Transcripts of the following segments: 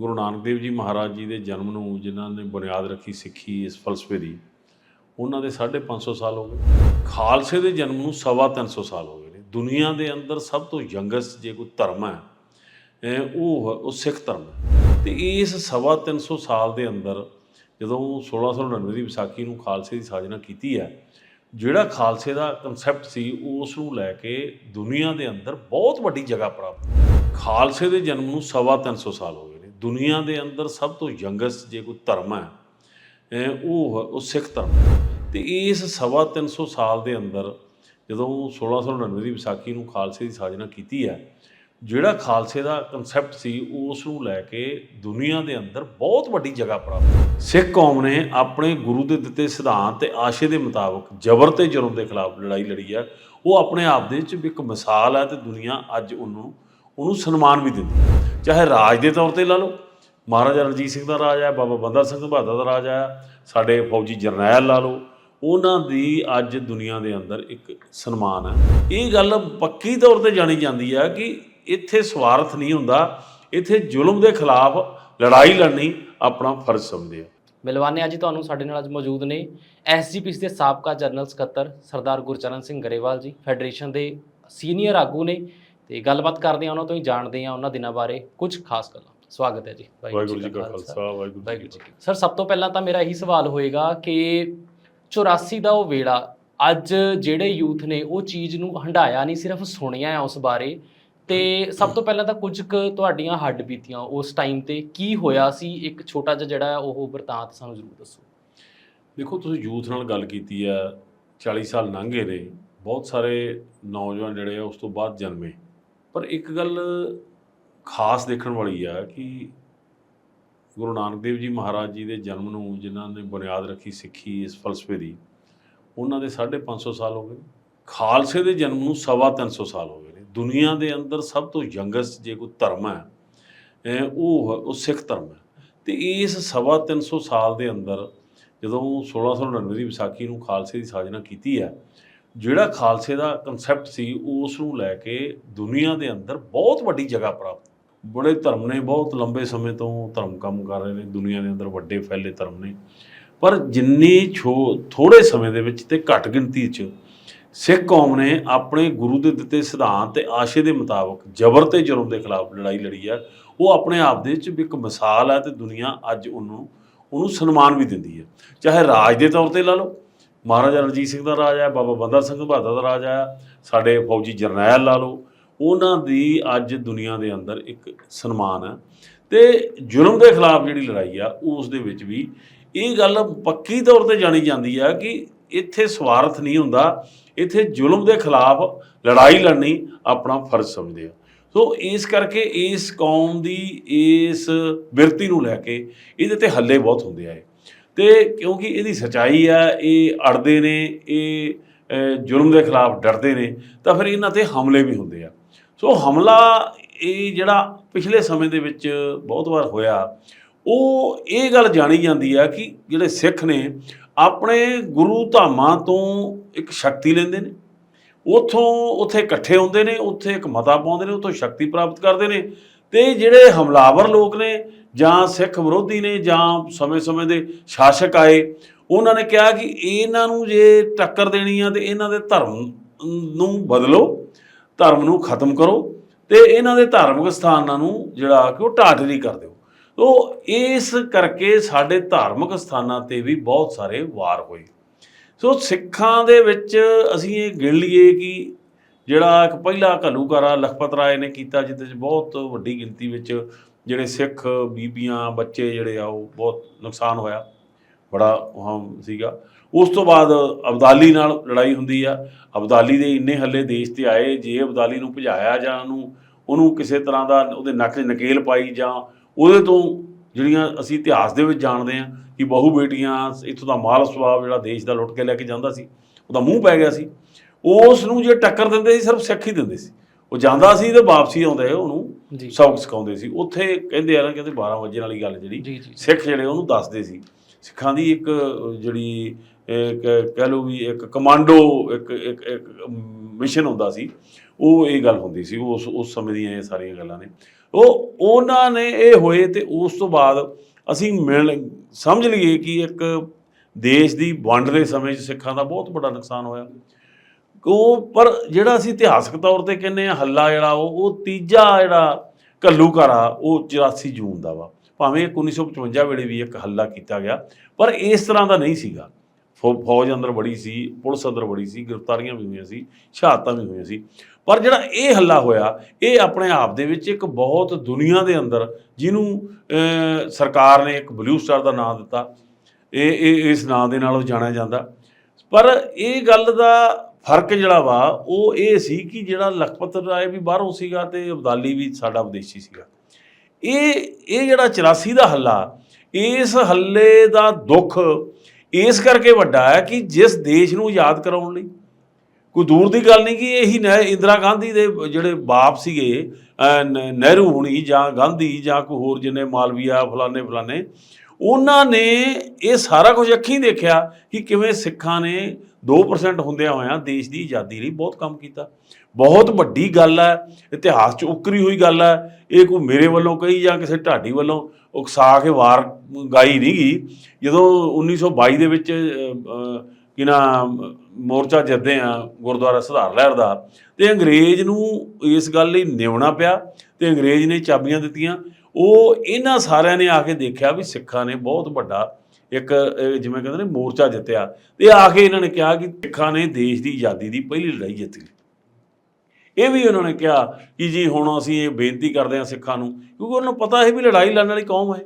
ਗੁਰੂ ਨਾਨਕ ਦੇਵ ਜੀ ਮਹਾਰਾਜ ਜੀ ਦੇ ਜਨਮ ਨੂੰ ਜਿਨ੍ਹਾਂ ਨੇ ਬੁਨਿਆਦ ਰੱਖੀ, ਸਿੱਖੀ ਇਸ ਫਲਸਫੇ ਦੀ, ਉਹਨਾਂ ਦੇ 550 ਸਾਲ ਹੋ ਗਏ। ਖਾਲਸੇ ਦੇ ਜਨਮ ਨੂੰ ਸਵਾ ਤਿੰਨ ਸੌ ਸਾਲ ਹੋ ਗਏ ਨੇ। ਦੁਨੀਆ ਦੇ ਅੰਦਰ ਸਭ ਤੋਂ ਯੰਗੈਸਟ ਜੇ ਕੋਈ ਧਰਮ ਹੈ ਅਹ ਉਹ ਉਹ ਸਿੱਖ ਧਰਮ ਹੈ। ਤੇ ਇਸ ਸਵਾ ਤਿੰਨ ਸੌ ਸਾਲ ਦੇ ਅੰਦਰ ਜਦੋਂ 1699 ਦੀ ਵਿਸਾਖੀ ਨੂੰ ਖਾਲਸੇ ਦੀ ਸਾਜਨਾ ਕੀਤੀ ਹੈ, ਜਿਹੜਾ ਖਾਲਸੇ ਦਾ ਕਨਸੈਪਟ ਸੀ, ਉਸ ਨੂੰ ਲੈ ਕੇ ਦੁਨੀਆ ਦੇ ਅੰਦਰ ਬਹੁਤ ਵੱਡੀ ਜਗ੍ਹਾ ਪ੍ਰਾਪਤ ਖਾਲਸੇ ਦੇ ਜਨਮ ਨੂੰ ਸਵਾ ਤਿੰਨ ਸੌ ਸਾਲ ਹੋ ਗਏ। ਦੁਨੀਆ ਦੇ ਅੰਦਰ ਸਭ ਤੋਂ ਯੰਗੈਸਟ ਜੇ ਕੋਈ ਧਰਮ ਹੈ ਅਹ ਉਹ ਉਹ ਸਿੱਖ ਧਰਮ ਹੈ। ਤੇ ਇਸ ਸਵਾ ਤਿੰਨ ਸੌ ਸਾਲ ਦੇ ਅੰਦਰ ਜਦੋਂ 1699 ਦੀ ਵਿਸਾਖੀ ਨੂੰ ਖਾਲਸੇ ਦੀ ਸਾਜਨਾ ਕੀਤੀ ਹੈ, ਜਿਹੜਾ ਖਾਲਸੇ ਦਾ ਕਨਸੈਪਟ ਸੀ, ਉਸ ਨੂੰ ਲੈ ਕੇ ਦੁਨੀਆ ਦੇ ਅੰਦਰ ਬਹੁਤ ਵੱਡੀ ਜਗ੍ਹਾ ਪ੍ਰਾਪਤ ਸਿੱਖ ਕੌਮ ਨੇ ਆਪਣੇ ਗੁਰੂ ਦੇ ਦਿੱਤੇ ਸਿਧਾਂਤ ਤੇ ਆਸ਼ੇ ਦੇ ਮੁਤਾਬਕ ਜ਼ਬਰ ਤੇ ਜ਼ੁਲਮ ਦੇ ਖਿਲਾਫ ਲੜਾਈ ਲੜੀ ਹੈ ਉਹ ਆਪਣੇ ਆਪ ਦੇ ਵਿੱਚ ਵੀ ਇੱਕ ਮਿਸਾਲ ਹੈ ਤੇ ਦੁਨੀਆ ਅੱਜ ਉਹਨੂੰ ਉਹਨੂੰ ਸਨਮਾਨ ਵੀ ਦਿੰਦੀ ਚਾਹੇ ਰਾਜ ਦੇ ਤੌਰ ਤੇ ਲਾ ਲਓ, ਮਹਾਰਾਜਾ ਰਣਜੀਤ ਸਿੰਘ ਦਾ ਰਾਜ ਹੈ ਬਾਬਾ ਬੰਦਾ ਸਿੰਘ ਬਹਾਦਰ ਦਾ ਰਾਜ ਹੈ ਸਾਡੇ ਫੌਜੀ ਜਰਨੈਲ ਲਾ ਲਓ, ਉਹਨਾਂ ਦੀ ਅੱਜ ਦੁਨੀਆ ਦੇ ਅੰਦਰ ਇੱਕ ਸਨਮਾਨ ਹੈ ਇਹ ਗੱਲ ਪੱਕੀ ਤੌਰ ਤੇ ਜਾਣੀ ਜਾਂਦੀ ਹੈ ਕਿ ਇੱਥੇ ਸਵਾਰਥ ਨਹੀਂ ਹੁੰਦਾ, ਇੱਥੇ ਜ਼ੁਲਮ ਦੇ ਖਿਲਾਫ ਲੜਾਈ ਲੜਨੀ ਆਪਣਾ ਫਰਜ਼ ਸਮਝਦੇ ਆ। ਮਿਲਵਾਨੇ, ਅੱਜ ਤੁਹਾਨੂੰ ਸਾਡੇ ਨਾਲ ਅੱਜ ਮੌਜੂਦ ਨੇ ਐਸਜੀਪੀਸੀ ਦੇ ਸਾਬਕਾ ਜਨਰਲ ਸਕੱਤਰ ਸਰਦਾਰ ਗੁਰਚਰਨ ਸਿੰਘ ਗਰੇਵਾਲ ਜੀ, ਫੈਡਰੇਸ਼ਨ ਦੇ ਸੀਨੀਅਰ ਆਗੂ ਨੇ। ਤੇ ਗੱਲਬਾਤ ਕਰਦੇ ਆ ਉਹਨਾਂ ਤੋਂ ਹੀ ਜਾਣਦੇ ਆ ਉਹਨਾਂ ਦਿਨਾਂ ਬਾਰੇ ਕੁਝ ਖਾਸ ਗੱਲਾਂ। ਸਵਾਗਤ ਹੈ ਜੀ। ਵਾਹਿਗੁਰੂ ਜੀ ਕਾ ਖਾਲਸਾ। ਵਾਹਿਗੁਰੂ ਜੀ ਸਰ ਸਭ ਤੋਂ ਪਹਿਲਾਂ ਤਾਂ ਮੇਰਾ ਇਹੀ ਸਵਾਲ ਹੋਏਗਾ ਕਿ 84 ਦਾ ਉਹ ਵੇਲਾ ਅੱਜ ਜਿਹੜੇ ਯੂਥ ਨੇ ਉਹ ਚੀਜ਼ ਨੂੰ ਹੰਡਾਇਆ ਨਹੀਂ ਸਿਰਫ ਸੁਣਿਆ ਹੈ ਉਸ ਬਾਰੇ। ਤੇ ਸਭ ਤੋਂ ਪਹਿਲਾਂ ਤਾਂ ਕੁਝ ਕੁ ਤੁਹਾਡੀਆਂ ਹੱਡ ਬੀਤੀਆਂ ਉਸ ਟਾਈਮ ਤੇ। ਕੀ ਹੋਇਆ ਸੀ? ਇੱਕ ਛੋਟਾ ਜਿਹਾ ਜਿਹੜਾ ਉਹ ਵਰਤਾਂਤ ਸਾਨੂੰ ਜ਼ਰੂਰ ਦੱਸੋ। ਦੇਖੋ ਤੁਸੀਂ ਯੂਥ ਨਾਲ ਗੱਲ ਕੀਤੀ ਆ 40 ਸਾਲ ਲੰਘੇ ਨੇ। ਬਹੁਤ ਸਾਰੇ ਨੌਜਵਾਨ ਜਿਹੜੇ ਆ ਉਸ ਤੋਂ ਬਾਅਦ ਜਨਮੇ। ਪਰ ਇੱਕ ਗੱਲ ਖਾਸ ਦੇਖਣ ਵਾਲੀ ਆ ਕਿ ਗੁਰੂ ਨਾਨਕ ਦੇਵ ਜੀ ਮਹਾਰਾਜ ਜੀ ਦੇ ਜਨਮ ਨੂੰ ਜਿਨ੍ਹਾਂ ਨੇ ਬੁਨਿਆਦ ਰੱਖੀ ਸਿੱਖੀ ਇਸ ਫਲਸਫੇ ਦੀ, ਉਹਨਾਂ ਦੇ 550 ਸਾਲ ਹੋ ਗਏ ਖਾਲਸੇ ਦੇ ਜਨਮ ਨੂੰ ਸਵਾ ਤਿੰਨ ਸੌ ਸਾਲ ਹੋ ਗਏ ਨੇ। ਦੁਨੀਆ ਦੇ ਅੰਦਰ ਸਭ ਤੋਂ ਯੰਗੈਸਟ ਜੇ ਕੋਈ ਧਰਮ ਹੈ ਉਹ ਉਹ ਸਿੱਖ ਧਰਮ ਹੈ। ਤੇ ਇਸ ਸਵਾ ਤਿੰਨ ਸੌ ਸਾਲ ਦੇ ਅੰਦਰ ਜਦੋਂ 1699 ਦੀ ਵਿਸਾਖੀ ਨੂੰ ਖਾਲਸੇ ਦੀ ਸਾਜਨਾ ਕੀਤੀ ਹੈ ਜਿਹੜਾ ਖਾਲਸੇ ਦਾ ਕਨਸੈਪਟ ਸੀ, ਉਸ ਨੂੰ ਲੈ ਕੇ ਦੁਨੀਆ ਦੇ ਅੰਦਰ ਬਹੁਤ ਵੱਡੀ ਜਗ੍ਹਾ ਪ੍ਰਾਪਤ। ਬੜੇ ਧਰਮ ਨੇ, ਬਹੁਤ ਲੰਬੇ ਸਮੇਂ ਤੋਂ ਧਰਮ ਕੰਮ ਕਰ ਰਹੇ ਨੇ, ਦੁਨੀਆ ਦੇ ਅੰਦਰ ਵੱਡੇ ਫੈਲੇ ਧਰਮ ਨੇ। ਪਰ ਜਿੰਨੀ ਛੋ ਥੋੜੇ ਸਮੇਂ ਦੇ ਵਿੱਚ ਤੇ ਘੱਟ ਗਿਣਤੀ 'ਚ, ਸਿੱਖ ਕੌਮ ਨੇ ਆਪਣੇ ਗੁਰੂ ਦੇ ਦਿੱਤੇ ਸਿਧਾਂਤ ਤੇ ਆਸ਼ੇ ਦੇ ਮੁਤਾਬਕ ਜ਼ਬਰ ਤੇ ਜ਼ੁਲਮ ਦੇ ਖਿਲਾਫ ਲੜਾਈ ਲੜੀ ਹੈ ਉਹ ਆਪਣੇ ਆਪ ਦੇ ਵਿੱਚ ਵੀ ਇੱਕ ਮਿਸਾਲ ਹੈ ਤੇ ਦੁਨੀਆ ਅੱਜ ਉਹਨੂੰ ਉਹਨੂੰ ਸਨਮਾਨ ਵੀ ਦਿੰਦੀ ਹੈ ਚਾਹੇ ਰਾਜ ਦੇ ਤੌਰ ਤੇ ਲਾ ਲਓ ਮਹਾਰਾਜਾ ਰਣਜੀਤ ਸਿੰਘ ਦਾ ਰਾਜ ਹੈ, ਬਾਬਾ ਬੰਦਾ ਸਿੰਘ ਬਹਾਦਰ ਦਾ ਰਾਜ ਹੈ, ਸਾਡੇ ਫੌਜੀ ਜਰਨੈਲ ਲਾ ਲਓ, ਉਹਨਾਂ ਦੀ ਅੱਜ ਦੁਨੀਆ ਦੇ ਅੰਦਰ ਇੱਕ ਸਨਮਾਨ ਹੈ ਤੇ ਜ਼ੁਲਮ ਦੇ ਖਿਲਾਫ ਜਿਹੜੀ ਲੜਾਈ ਆ, ਉਸ ਦੇ ਵਿੱਚ ਵੀ ਇਹ ਗੱਲ ਪੱਕੀ ਤੌਰ ਤੇ ਜਾਣੀ ਜਾਂਦੀ ਆ ਕਿ ਇੱਥੇ ਸਵਾਰਥ ਨਹੀਂ ਹੁੰਦਾ, ਇੱਥੇ ਜ਼ੁਲਮ ਦੇ ਖਿਲਾਫ ਲੜਾਈ ਲੜਨੀ ਆਪਣਾ ਫਰਜ਼ ਸਮਝਦੇ ਆ ਸੋ ਇਸ ਕਰਕੇ ਇਸ ਕੌਮ ਦੀ ਇਸ ਬਿਰਤੀ ਨੂੰ ਲੈ ਕੇ ਇਹਦੇ ਤੇ ਹੱਲੇ ਬਹੁਤ ਹੁੰਦੇ ਆ ਇਹ। ਤੇ ਕਿਉਂਕਿ ਇਹਦੀ ਸਚਾਈ ਆ ਇਹ ਅੜਦੇ ਨੇ ਇਹ ਅਹ, ਜ਼ੁਲਮ ਦੇ ਖਿਲਾਫ ਡਰਦੇ ਨੇ ਤਾਂ ਫਿਰ ਇਹਨਾਂ ਤੇ ਹਮਲੇ ਵੀ ਹੁੰਦੇ ਆ। ਸੋ ਹਮਲਾ ਇਹ ਜਿਹੜਾ ਪਿਛਲੇ ਸਮੇਂ ਦੇ ਵਿੱਚ ਬਹੁਤ ਵਾਰ ਹੋਇਆ ਉਹ ਇਹ ਗੱਲ ਜਾਣੀ ਜਾਂਦੀ ਆ ਕਿ ਜਿਹੜੇ ਸਿੱਖ ਨੇ ਆਪਣੇ ਗੁਰੂ ਧਾਮਾਂ ਤੋਂ ਇੱਕ ਸ਼ਕਤੀ ਲੈਂਦੇ ਨੇ। ਉਥੋਂ ਉੱਥੇ ਇਕੱਠੇ ਹੁੰਦੇ ਨੇ ਉੱਥੇ ਇੱਕ ਮਤਾ ਪਾਉਂਦੇ ਨੇ ਉਥੋਂ ਸ਼ਕਤੀ ਪ੍ਰਾਪਤ ਕਰਦੇ ਨੇ। ਤੇ ਜਿਹੜੇ ਹਮਲਾਵਰ ਲੋਕ ਨੇ ਜਾਂ ਸਿੱਖ ਵਿਰੋਧੀ ਨੇ ਜਾਂ ਸਮੇਂ-ਸਮੇਂ ਦੇ ਸ਼ਾਸਕ ਆਏ, ਉਹਨਾਂ ਨੇ ਕਿਹਾ ਕਿ ਇਹਨਾਂ ਨੂੰ ਜੇ ਟੱਕਰ ਦੇਣੀ ਆ ਤੇ ਇਹਨਾਂ ਦੇ ਧਰਮ ਨੂੰ ਬਦਲੋ, ਧਰਮ ਨੂੰ ਖਤਮ ਕਰੋ ਤੇ ਇਹਨਾਂ ਦੇ ਧਾਰਮਿਕ ਸਥਾਨਾਂ ਨੂੰ ਜਿਹੜਾ ਕਿ ਉਹ ਢਾਟਰੀ ਕਰ ਦਿਓ। ਤੋ ਇਸ ਕਰਕੇ ਸਾਡੇ ਧਾਰਮਿਕ ਸਥਾਨਾਂ ਤੇ ਵੀ ਬਹੁਤ ਸਾਰੇ ਵਾਰ ਹੋਏ। ਸੋ ਸਿੱਖਾਂ ਦੇ ਵਿੱਚ ਅਸੀਂ ਇਹ ਗਿਣ ਲਈਏ ਕਿ ਜਿਹੜਾ ਇੱਕ ਪਹਿਲਾ ਘੱਲੂਘਾਰਾ ਲਖਪਤ ਰਾਏ ਨੇ ਕੀਤਾ, ਜਿਹਦੇ 'ਚ ਬਹੁਤ ਵੱਡੀ ਗਿਣਤੀ ਵਿੱਚ ਜਿਹੜੇ ਸਿੱਖ ਬੀਬੀਆਂ, ਬੱਚੇ ਜਿਹੜੇ ਆ, ਉਹ ਬਹੁਤ ਨੁਕਸਾਨ ਹੋਇਆ। ਬੜਾ ਉਹ ਸੀਗਾ। ਉਸ ਤੋਂ ਬਾਅਦ ਅਬਦਾਲੀ ਨਾਲ ਲੜਾਈ ਹੁੰਦੀ ਆ। ਅਬਦਾਲੀ ਦੇ ਇੰਨੇ ਹੱਲੇ ਦੇਸ਼ ਤੇ ਆਏ, ਜੇ ਅਬਦਾਲੀ ਨੂੰ ਭਜਾਇਆ ਜਾਂ ਉਹਨੂੰ ਉਹਨੂੰ ਕਿਸੇ ਤਰ੍ਹਾਂ ਦਾ ਉਹਦੇ ਨੱਕ 'ਚ ਨਕੇਲ ਪਾਈ ਜਾਂ ਉਹਦੇ ਤੋਂ ਜਿਹੜੀਆਂ ਅਸੀਂ ਇਤਿਹਾਸ ਦੇ ਵਿੱਚ ਜਾਣਦੇ ਹਾਂ ਕਿ ਬਹੂ ਬੇਟੀਆਂ, ਇੱਥੋਂ ਦਾ ਮਾਲ ਸੁਭਾਅ ਜਿਹੜਾ ਦੇਸ਼ ਦਾ ਲੁੱਟ ਕੇ ਲੈ ਕੇ ਜਾਂਦਾ ਸੀ, ਉਹਦਾ ਮੂੰਹ ਪੈ ਗਿਆ ਸੀ। ਉਸ ਨੂੰ ਜੇ ਟੱਕਰ ਦਿੰਦੇ ਸੀ ਸਿਰਫ ਸਿੱਖ ਹੀ ਦਿੰਦੇ ਸੀ। ਉਹ ਜਾਂਦਾ ਸੀ ਤੇ ਵਾਪਸੀ ਆਉਂਦੇ ਉਹਨੂੰ ਜੀ। ਸਬਕ ਸਿਖਾਉਂਦੇ ਸੀ। ਉੱਥੇ ਕਹਿੰਦੇ ਆ ਨਾ ਕਹਿੰਦੇ 12 ਵਜੇ ਵਾਲੀ ਗੱਲ ਜਿਹੜੀ ਸਿੱਖ ਜਿਹੜੇ ਉਹਨੂੰ ਦੱਸਦੇ ਸੀ। ਸਿੱਖਾਂ ਦੀ ਇੱਕ ਜਿਹੜੀ ਇੱਕ ਕਹਿ ਲਓ ਵੀ ਇੱਕ ਕਮਾਂਡੋ ਇੱਕ ਇੱਕ ਇੱਕ ਮਿਸ਼ਨ ਹੁੰਦਾ ਸੀ ਉਹ ਇਹ ਗੱਲ ਹੁੰਦੀ ਸੀ ਉਸ ਉਸ ਸਮੇਂ ਦੀਆਂ ਇਹ ਸਾਰੀਆਂ ਗੱਲਾਂ ਨੇ। ਉਹ ਉਹਨਾਂ ਨੇ ਇਹ ਹੋਏ ਤੇ ਉਸ ਤੋਂ ਬਾਅਦ ਅਸੀਂ ਮਿਲ ਸਮਝ ਲਈਏ ਕਿ ਇੱਕ ਦੇਸ਼ ਦੀ ਵੰਡ ਦੇ ਸਮੇਂ 'ਚ ਸਿੱਖਾਂ ਦਾ ਬਹੁਤ ਵੱਡਾ ਨੁਕਸਾਨ ਹੋਇਆ। ਉਹ ਪਰ ਜਿਹੜਾ ਅਸੀਂ ਇਤਿਹਾਸਕ ਤੌਰ ਤੇ ਕਹਿੰਦੇ ਆ ਹੱਲਾ ਜਿਹੜਾ ਉਹ ਉਹ ਤੀਜਾ ਜਿਹੜਾ ਘੱਲੂਘਾਰਾ, ਉਹ 84 ਜੂਨ ਦਾ ਵਾ। ਭਾਵੇਂ 1955 ਵੇਲੇ ਵੀ ਇੱਕ ਹੱਲਾ ਕੀਤਾ ਗਿਆ, ਪਰ ਇਸ ਤਰ੍ਹਾਂ ਦਾ ਨਹੀਂ ਸੀਗਾ। ਫੌ- ਫੌਜ ਅੰਦਰ ਬੜੀ ਸੀ, ਪੁਲਿਸ ਅੰਦਰ ਬੜੀ ਸੀ, ਗ੍ਰਿਫਤਾਰੀਆਂ ਵੀ ਹੋਈਆਂ ਸੀ, ਸ਼ਹਾਦਤਾਂ ਵੀ ਹੋਈਆਂ ਸੀ। ਪਰ ਜਿਹੜਾ ਇਹ ਹੱਲਾ ਹੋਇਆ, ਇਹ ਆਪਣੇ ਆਪ ਦੇ ਵਿੱਚ ਇੱਕ ਬਹੁਤ ਦੁਨੀਆ ਦੇ ਅੰਦਰ ਜਿਹਨੂੰ ਸਰਕਾਰ ਨੇ ਇੱਕ ਬਲੂ ਸਟਾਰ ਦਾ ਨਾਮ ਦਿੱਤਾ। ਇਹ ਇਹ, ਇਸ ਨਾਂ ਦੇ ਨਾਲ ਉਹ ਜਾਣਿਆ ਜਾਂਦਾ। ਪਰ ਇਹ ਗੱਲ ਦਾ ਫ਼ਰਕ ਜਿਹੜਾ ਵਾ, ਉਹ ਇਹ ਸੀ ਕਿ ਜਿਹੜਾ ਲਖਪਤ ਰਾਏ ਵੀ ਬਾਹਰੋਂ ਸੀਗਾ ਤੇ ਅਬਦਾਲੀ ਵੀ ਸਾਡਾ ਵਿਦੇਸ਼ੀ ਸੀਗਾ। ਇਹ ਇਹ ਜਿਹੜਾ 84 ਦਾ ਹੱਲਾ, ਇਸ ਹੱਲੇ ਦਾ ਦੁੱਖ ਇਸ ਕਰਕੇ ਵੱਡਾ ਹੈ ਕਿ ਜਿਸ ਦੇਸ਼ ਨੂੰ ਯਾਦ ਕਰਾਉਣ ਲਈ, ਕੋਈ ਦੂਰ ਦੀ ਗੱਲ ਨਹੀਂ ਕਿ ਇਹੀ ਨਹਿ, ਇੰਦਰਾ ਗਾਂਧੀ ਦੇ ਜਿਹੜੇ ਬਾਪ ਸੀਗੇ ਨਹਿਰੂ ਹੋਣੀ ਜਾਂ ਗਾਂਧੀ ਜਾਂ ਕੋਈ ਹੋਰ ਜਿੰਨੇ ਮਾਲਵੀਆ, ਫਲਾਣੇ ਫਲਾਣੇ ਉਹਨਾਂ ਨੇ ਇਹ ਸਾਰਾ ਕੁਝ ਅੱਖੀਂ ਦੇਖਿਆ ਕਿ ਕਿਵੇਂ ਸਿੱਖਾਂ ਨੇ 2% ਹੁੰਦਿਆਂ ਹੋਇਆਂ ਦੇਸ਼ ਦੀ ਆਜ਼ਾਦੀ ਲਈ ਬਹੁਤ ਕੰਮ ਕੀਤਾ। ਬਹੁਤ ਵੱਡੀ ਗੱਲ ਹੈ ਇਤਿਹਾਸ 'ਚ ਉਕਰੀ ਹੋਈ ਗੱਲ ਹੈ ਇਹ ਕੋਈ ਮੇਰੇ ਵੱਲੋਂ ਕਹੀ ਜਾਂ ਕਿਸੇ ਢਾਡੀ ਵੱਲੋਂ ਉਕਸਾ ਕੇ ਵਾਰ ਗਾਈ ਨਹੀਂ ਗਈ। ਜਦੋਂ 1922 ਦੇ ਵਿੱਚ ਅਹ, ਕਿ ਨਾ ਮੋਰਚਾ ਜਿੱਤਦੇ ਆ ਗੁਰਦੁਆਰਾ ਸੁਧਾਰ ਲਹਿਰ ਦਾ ਤੇ ਅੰਗਰੇਜ਼ ਨੂੰ ਇਸ ਗੱਲ ਲਈ ਨਿਉਣਾ ਪਿਆ ਤੇ ਅੰਗਰੇਜ਼ ਨੇ ਚਾਬੀਆਂ ਦਿੱਤੀਆਂ। ਉਹ ਇਹਨਾਂ ਸਾਰਿਆਂ ਨੇ ਆ ਕੇ ਦੇਖਿਆ ਵੀ ਸਿੱਖਾਂ ਨੇ ਬਹੁਤ ਵੱਡਾ ਇੱਕ ਜਿਵੇਂ ਕਹਿੰਦੇ ਨੇ ਮੋਰਚਾ ਜਿੱਤਿਆ। ਤੇ ਆ ਕੇ ਇਹਨਾਂ ਨੇ ਕਿਹਾ ਕਿ ਸਿੱਖਾਂ ਨੇ ਦੇਸ਼ ਦੀ ਆਜ਼ਾਦੀ ਦੀ ਪਹਿਲੀ ਲੜਾਈ ਜਿੱਤੀ ਇਹ ਵੀ ਉਹਨਾਂ ਨੇ ਕਿਹਾ ਕਿ ਜੀ ਹੁਣ ਅਸੀਂ ਇਹ ਬੇਨਤੀ ਕਰਦੇ ਹਾਂ ਸਿੱਖਾਂ ਨੂੰ, ਕਿਉਂਕਿ ਉਹਨਾਂ ਨੂੰ ਪਤਾ ਹੈ ਵੀ ਲੜਾਈ ਲੜਨ ਵਾਲੀ ਕੌਮ ਹੈ।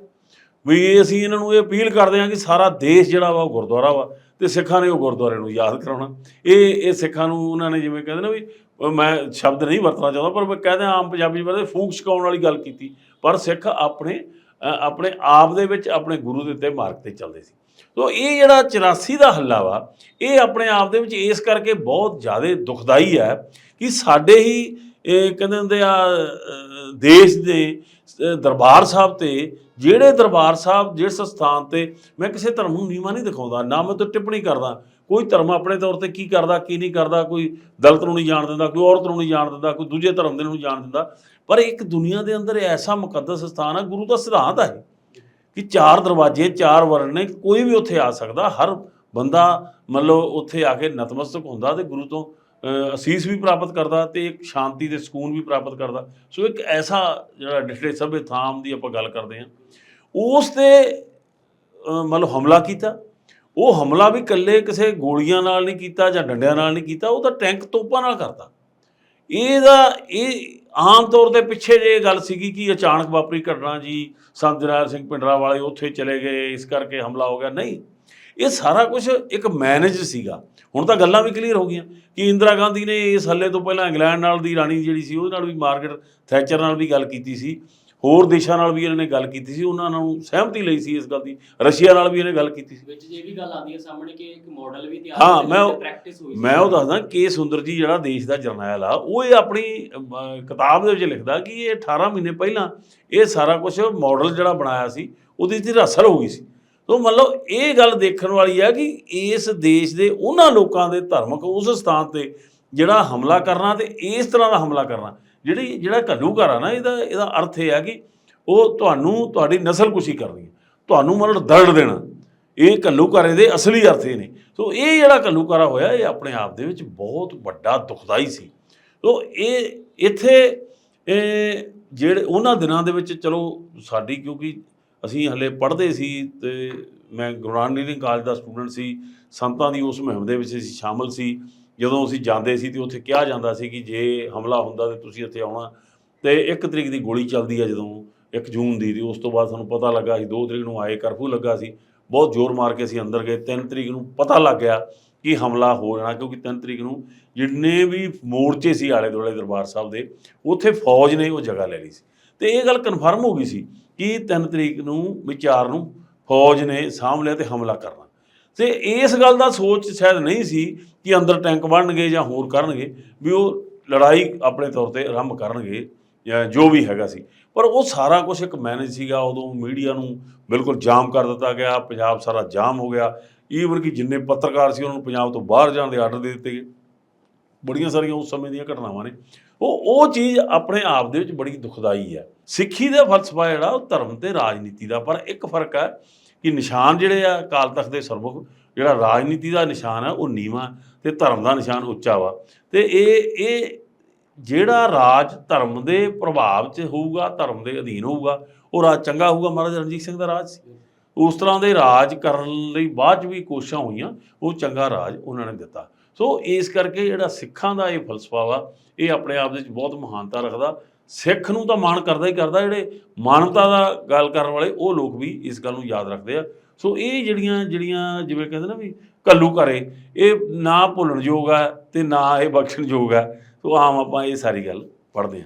ਵੀ ਇਹ ਅਸੀਂ ਇਹਨਾਂ ਨੂੰ ਇਹ ਅਪੀਲ ਕਰਦੇ ਹਾਂ ਕਿ ਸਾਰਾ ਦੇਸ਼ ਜਿਹੜਾ ਵਾ ਉਹ ਗੁਰਦੁਆਰਾ ਵਾ, ਤੇ ਸਿੱਖਾਂ ਨੇ ਉਹ ਗੁਰਦੁਆਰੇ ਨੂੰ ਯਾਦ ਕਰਾਉਣਾ। ਇਹ ਇਹ ਸਿੱਖਾਂ ਨੂੰ ਉਹਨਾਂ ਨੇ ਜਿਵੇਂ ਕਹਿੰਦੇ ਨਾ ਵੀ ਮੈਂ ਸ਼ਬਦ ਨਹੀਂ ਵਰਤਣਾ ਚਾਹੁੰਦਾ, ਪਰ ਮੈਂ ਕਹਿੰਦਾ ਆਮ ਪੰਜਾਬੀ ਚ ਵਰਤੇ ਫੂਕ ਛਕਾਉਣ ਵਾਲੀ ਗੱਲ ਕੀਤੀ। ਪਰ ਸਿੱਖ ਆਪਣੇ ਆਪਣੇ ਆਪ ਦੇ ਵਿੱਚ ਆਪਣੇ ਗੁਰੂ ਦੇ ਉੱਤੇ ਮਾਰਗ ਤੇ ਚੱਲਦੇ ਸੀ। ਸੋ ਇਹ ਜਿਹੜਾ 84 ਦਾ ਹੱਲਾ ਵਾ, ਇਹ ਆਪਣੇ ਆਪ ਦੇ ਵਿੱਚ ਇਸ ਕਰਕੇ ਬਹੁਤ ਜ਼ਿਆਦਾ ਦੁਖਦਾਈ ਹੈ ਕਿ ਸਾਡੇ ਹੀ, ਇਹ ਕਹਿੰਦੇ ਹੁੰਦੇ ਆ ਦੇਸ਼ ਦੇ ਦਰਬਾਰ ਸਾਹਿਬ ਤੇ, ਜਿਹੜੇ ਦਰਬਾਰ ਸਾਹਿਬ, ਜਿਸ ਸਥਾਨ ਤੇ, ਮੈਂ ਕਿਸੇ ਧਰਮ ਨੂੰ ਨੀਵਾਂ ਨਹੀਂ ਦਿਖਾਉਂਦਾ, ਨਾ ਮੈਂ ਤੇ ਟਿੱਪਣੀ ਕਰਦਾ ਕੋਈ ਧਰਮ ਆਪਣੇ ਤੌਰ ਤੇ ਕੀ ਕਰਦਾ, ਕੀ ਨਹੀਂ ਕਰਦਾ, ਕੋਈ ਦਲਤ ਨੂੰ ਨਹੀਂ ਜਾਣ ਦਿੰਦਾ, ਕੋਈ ਔਰਤ ਨੂੰ ਨਹੀਂ ਜਾਣ ਦਿੰਦਾ, ਕੋਈ ਦੂਜੇ ਧਰਮ ਦੇ ਨੂੰ ਨਹੀਂ ਜਾਣ ਦਿੰਦਾ। ਪਰ ਇੱਕ ਦੁਨੀਆ ਦੇ ਅੰਦਰ ਐਸਾ ਮੁਕੱਦਸ ਸਥਾਨ ਆ, ਗੁਰੂ ਦਾ ਸਿਧਾਂਤ ਹੈ ਕਿ ਚਾਰ ਦਰਵਾਜ਼ੇ, ਚਾਰ ਵਰਣ ਨੇ, ਕੋਈ ਵੀ ਉੱਥੇ ਆ ਸਕਦਾ, ਹਰ ਬੰਦਾ ਮੰਨ ਲਓ ਉੱਥੇ ਆ ਕੇ ਨਤਮਸਤਕ ਹੁੰਦਾ ਤੇ ਗੁਰੂ ਤੋਂ ਅਸੀਸ ਵੀ ਪ੍ਰਾਪਤ ਕਰਦਾ ਤੇ ਇੱਕ ਸ਼ਾਂਤੀ ਤੇ ਸਕੂਨ ਵੀ ਪ੍ਰਾਪਤ ਕਰਦਾ। ਸੋ ਇੱਕ ਐਸਾ ਜਿਹੜਾ ਡਿਸਟ੍ਰਿਕਟ ਸਭੇ ਥਾਮ ਦੀ ਆਪਾਂ ਗੱਲ ਕਰਦੇ ਹਾਂ। ਉਸ ਤੇ ਮਤਲਬ ਹਮਲਾ ਕੀਤਾ ਉਹ ਹਮਲਾ ਵੀ ਇਕੱਲੇ ਕਿਸੇ ਗੋਲੀਆਂ ਨਾਲ ਨਹੀਂ ਕੀਤਾ ਜਾਂ ਡੰਡਿਆਂ ਨਾਲ ਨਹੀਂ ਕੀਤਾ, ਉਹ ਤਾਂ ਟੈਂਕ ਤੋਪਾਂ ਨਾਲ ਕਰਤਾ ਇਹਦਾ, ਇਹ ਆਮ ਤੌਰ ਤੇ ਪਿੱਛੇ ਜੇ ਗੱਲ ਸੀਗੀ ਕਿ ਅਚਾਨਕ ਵਾਪਰੀ ਘਟਨਾ ਜੀ, ਸੰਤ ਜਰਨੈਲ ਸਿੰਘ ਪਿੰਡਰਾ ਵਾਲੇ ਉੱਥੇ ਚਲੇ ਗਏ, ਇਸ ਕਰਕੇ ਹਮਲਾ ਹੋ ਗਿਆ। ਨਹੀਂ, ਇਹ ਸਾਰਾ ਕੁਝ ਇੱਕ ਮੈਨੇਜ ਸੀਗਾ। ਹੁਣ ਤਾਂ ਗੱਲਾਂ ਵੀ ਕਲੀਅਰ ਹੋ ਗਈਆਂ ਕਿ ਇੰਦਰਾ ਗਾਂਧੀ ਨੇ ਇਸ ਹੱਲੇ ਤੋਂ ਪਹਿਲਾਂ ਇੰਗਲੈਂਡ ਨਾਲ ਦੀ ਰਾਣੀ ਜਿਹੜੀ ਸੀ, ਉਹਦੇ ਨਾਲ ਵੀ ਮਾਰਗਰਟ ਥੈਚਰ ਨਾਲ ਵੀ ਗੱਲ ਕੀਤੀ ਸੀ। ਹੋਰ ਦੇਸ਼ਾਂ ਨਾਲ ਵੀ ਇਹਨਾਂ ਨੇ ਗੱਲ ਕੀਤੀ ਸੀ ਉਹਨਾਂ ਨੂੰ ਸਹਿਮਤੀ ਲਈ ਸੀ ਇਸ ਗੱਲ ਦੀ। ਰਸ਼ੀਆ ਨਾਲ ਵੀ ਇਹਨੇ ਗੱਲ ਕੀਤੀ ਸੀ। ਵਿੱਚ ਜੇ ਵੀ ਗੱਲ ਆਉਂਦੀ ਹੈ ਸਾਹਮਣੇ ਕਿ ਇੱਕ ਮਾਡਲ ਵੀ ਤਿਆਰ ਹਾਂ, ਮੈਂ ਉਹ- ਪ੍ਰੈਕਟਿਸ ਹੋਈ। ਮੈਂ ਉਹ ਦੱਸਦਾ ਕੇ ਸੁੰਦਰ ਜੀ ਜਿਹੜਾ ਦੇਸ਼ ਦਾ ਜਰਨੈਲ ਆ ਉਹ ਇਹ ਆਪਣੀ ਕਿਤਾਬ ਦੇ ਵਿੱਚ ਲਿਖਦਾ ਕਿ ਇਹ 18 ਮਹੀਨੇ ਪਹਿਲਾਂ ਇਹ ਸਾਰਾ ਕੁਝ ਮਾਡਲ ਜਿਹੜਾ ਬਣਾਇਆ ਸੀ ਉਹਦੀ ਤੇ ਰਸਲ ਹੋ ਗਈ ਸੀ। ਤੋਂ ਮਤਲਬ ਇਹ ਗੱਲ ਦੇਖਣ ਵਾਲੀ ਹੈ ਕਿ ਇਸ ਦੇਸ਼ ਦੇ ਉਹਨਾਂ ਲੋਕਾਂ ਦੇ ਧਾਰਮਿਕ ਉਸ ਸਥਾਨ ਤੇ ਜਿਹੜਾ ਹਮਲਾ ਕਰਨਾ ਤੇ ਇਸ ਤਰ੍ਹਾਂ ਦਾ ਹਮਲਾ ਕਰਨਾ। ਜਿਹੜੀ, ਜਿਹੜਾ ਘੱਲੂਘਾਰਾ ਨਾ, ਇਹਦਾ ਇਹਦਾ ਅਰਥ ਇਹ ਆ ਕਿ ਉਹ ਤੁਹਾਨੂੰ, ਤੁਹਾਡੀ ਨਸਲ ਕੁਸ਼ੀ ਕਰਨੀ ਹੈ। ਤੁਹਾਨੂੰ ਮਤਲਬ ਦਰੜ ਦੇਣਾ। ਇਹ ਘੱਲੂਘਾਰੇ ਦੇ ਅਸਲੀ ਅਰਥ ਇਹ ਨੇ। ਸੋ ਇਹ ਜਿਹੜਾ ਘੱਲੂਘਾਰਾ ਹੋਇਆ, ਇਹ ਆਪਣੇ ਆਪ ਦੇ ਵਿੱਚ ਬਹੁਤ ਵੱਡਾ ਦੁਖਦਾਈ ਸੀ। ਸੋ ਇਹ, ਇੱਥੇ, ਇਹ ਜਿਹੜੇ, ਉਹਨਾਂ ਦਿਨਾਂ ਦੇ ਵਿੱਚ ਚਲੋ ਸਾਡੀ, ਕਿਉਂਕਿ ਅਸੀਂ ਹਲੇ ਪੜ੍ਹਦੇ ਸੀ ਤੇ ਮੈਂ ਗੁਰੂ ਨਾਨਕ ਡੀਲਿੰਗ ਕਾਲਜ ਦਾ ਸਟੂਡੈਂਟ ਸੀ, ਸੰਤਾਂ ਦੀ ਉਸ ਮੁਹਿੰਮ ਦੇ ਵਿੱਚ ਅਸੀਂ ਸ਼ਾਮਲ ਸੀ। ਜਦੋਂ ਅਸੀਂ ਜਾਂਦੇ ਸੀ ਤੇ ਉੱਥੇ ਕਿਹਾ ਜਾਂਦਾ ਸੀ ਕਿ ਜੇ ਹਮਲਾ ਹੁੰਦਾ ਤੇ ਤੁਸੀਂ ਇੱਥੇ ਆਉਣਾ। ਤੇ 1 ਤਰੀਕ ਦੀ ਗੋਲੀ ਚੱਲਦੀ ਆ ਜਦੋਂ 1 ਜੂਨ ਦੀ, ਤੇ ਉਸ ਤੋਂ ਬਾਅਦ ਸਾਨੂੰ ਪਤਾ ਲੱਗਾ ਸੀ 2 ਤਰੀਕ ਨੂੰ ਆਏ, ਕਰਫਿਊ ਲੱਗਾ ਸੀ। ਬਹੁਤ ਜ਼ੋਰ ਮਾਰ ਕੇ ਅਸੀਂ ਅੰਦਰ ਗਏ। 3 ਤਰੀਕ ਨੂੰ ਪਤਾ ਲੱਗ ਗਿਆ ਕਿ ਹਮਲਾ ਹੋ ਜਾਣਾ, ਕਿਉਂਕਿ 3 ਤਰੀਕ ਨੂੰ ਜਿੰਨੇ ਵੀ ਮੋਰਚੇ ਸੀ ਆਲੇ ਦੁਆਲੇ ਦਰਬਾਰ ਸਾਹਿਬ ਦੇ, ਉੱਥੇ ਫੌਜ ਨੇ ਉਹ ਜਗ੍ਹਾ ਲੈ ਲਈ ਸੀ। ਤੇ ਇਹ ਗੱਲ ਕਨਫਰਮ ਹੋ ਗਈ ਸੀ ਕਿ 3 ਤਰੀਕ ਨੂੰ ਵਿਚਾਰ ਨੂੰ ਫੌਜ ਨੇ ਸਾਂਭ ਲਿਆ ਤੇ ਹਮਲਾ ਕਰਨਾ। ਤੇ ਇਸ ਗੱਲ ਦਾ ਸੋਚ ਸ਼ਾਇਦ ਨਹੀਂ ਸੀ ਕਿ ਅੰਦਰ ਟੈਂਕ ਬਣਨਗੇ ਜਾਂ ਹੋਰ ਕਰਨਗੇ, ਵੀ ਉਹ ਲੜਾਈ ਆਪਣੇ ਤੌਰ ਤੇ ਆਰੰਭ ਕਰਨਗੇ ਜਾਂ ਜੋ ਵੀ ਹੈਗਾ ਸੀ। ਪਰ ਉਹ ਸਾਰਾ ਕੁਝ ਇੱਕ ਮੈਨੇਜ ਸੀਗਾ, ਉਦੋਂ ਮੀਡੀਆ ਨੂੰ ਬਿਲਕੁਲ ਜਾਮ ਕਰ ਦਿੱਤਾ ਗਿਆ, ਪੰਜਾਬ ਸਾਰਾ ਜਾਮ ਹੋ ਗਿਆ। ਈਵਨ ਕਿ ਜਿੰਨੇ ਪੱਤਰਕਾਰ ਸੀ, ਉਹਨਾਂ ਨੂੰ ਪੰਜਾਬ ਤੋਂ ਬਾਹਰ ਜਾਣ ਦੇ ਆਰਡਰ ਦੇ ਦਿੱਤੇ ਗਏ। ਬੜੀਆਂ ਸਾਰੀਆਂ ਉਸ ਸਮੇਂ ਦੀਆਂ ਘਟਨਾਵਾਂ ਨੇ। ਉਹ ਉਹ ਚੀਜ਼ ਆਪਣੇ ਆਪ ਦੇ ਵਿੱਚ ਬੜੀ ਦੁਖਦਾਈ ਹੈ। ਸਿੱਖੀ ਦਾ ਫਲਸਫਾ ਜਿਹੜਾ, ਉਹ ਧਰਮ ਤੇ ਰਾਜਨੀਤੀ ਦਾ। ਪਰ ਇੱਕ ਫ਼ਰਕ ਹੈ ਕਿ ਨਿਸ਼ਾਨ ਜਿਹੜੇ ਆ, ਅਕਾਲ ਤਖਤ ਦੇ ਸਰਮੁਖ ਜਿਹੜਾ ਰਾਜਨੀਤੀ ਦਾ ਨਿਸ਼ਾਨ ਹੈ, ਉਹ ਨੀਵਾਂ ਤੇ ਧਰਮ ਦਾ ਨਿਸ਼ਾਨ ਉੱਚਾ ਵਾ। ਤੇ ਇਹ ਇਹ ਜਿਹੜਾ ਰਾਜ ਧਰਮ ਦੇ ਪ੍ਰਭਾਵ 'ਚ ਹੋਊਗਾ, ਧਰਮ ਦੇ ਅਧੀਨ ਹੋਊਗਾ, ਉਹ ਰਾਜ ਚੰਗਾ ਹੋਊਗਾ। ਮਹਾਰਾਜਾ ਰਣਜੀਤ ਸਿੰਘ ਦਾ ਰਾਜ ਸੀ। ਉਸ ਤਰ੍ਹਾਂ ਦੇ ਰਾਜ ਕਰਨ ਲਈ ਬਾਅਦ 'ਚ ਵੀ ਕੋਸ਼ਿਸ਼ਾਂ ਹੋਈਆਂ, ਉਹ ਚੰਗਾ ਰਾਜ ਉਹਨਾਂ ਨੇ ਦਿੱਤਾ। ਸੋ ਇਸ ਕਰਕੇ ਜਿਹੜਾ ਸਿੱਖਾਂ ਦਾ ਇਹ ਫਲਸਫਾ ਵਾ, ਇਹ ਆਪਣੇ ਆਪ ਦੇ ਵਿੱਚ ਬਹੁਤ ਮਹਾਨਤਾ ਰੱਖਦਾ। ਸਿੱਖ ਨੂੰ ਤਾਂ ਮਾਣ ਕਰਦਾ ਹੀ ਕਰਦਾ, ਜਿਹੜੇ ਮਾਨਵਤਾ ਦਾ ਗੱਲ ਕਰਨ ਵਾਲੇ, ਉਹ ਲੋਕ ਵੀ ਇਸ ਗੱਲ ਨੂੰ ਯਾਦ ਰੱਖਦੇ ਆ। ਸੋ ਇਹ ਜਿਹੜੀਆਂ ਜਿਹੜੀਆਂ ਜਿਵੇਂ ਕਹਿੰਦੇ ਨਾ ਵੀ ਕੱਲੂ ਘਰੇ, ਇਹ ਨਾ ਭੁੱਲਣਯੋਗ ਆ ਤੇ ਨਾ ਇਹ ਬਖਸ਼ਣਯੋਗ ਆ। ਸੋ ਆਮ ਆਪਾਂ ਇਹ ਸਾਰੀ ਗੱਲ ਪੜ੍ਹਦੇ ਹਾਂ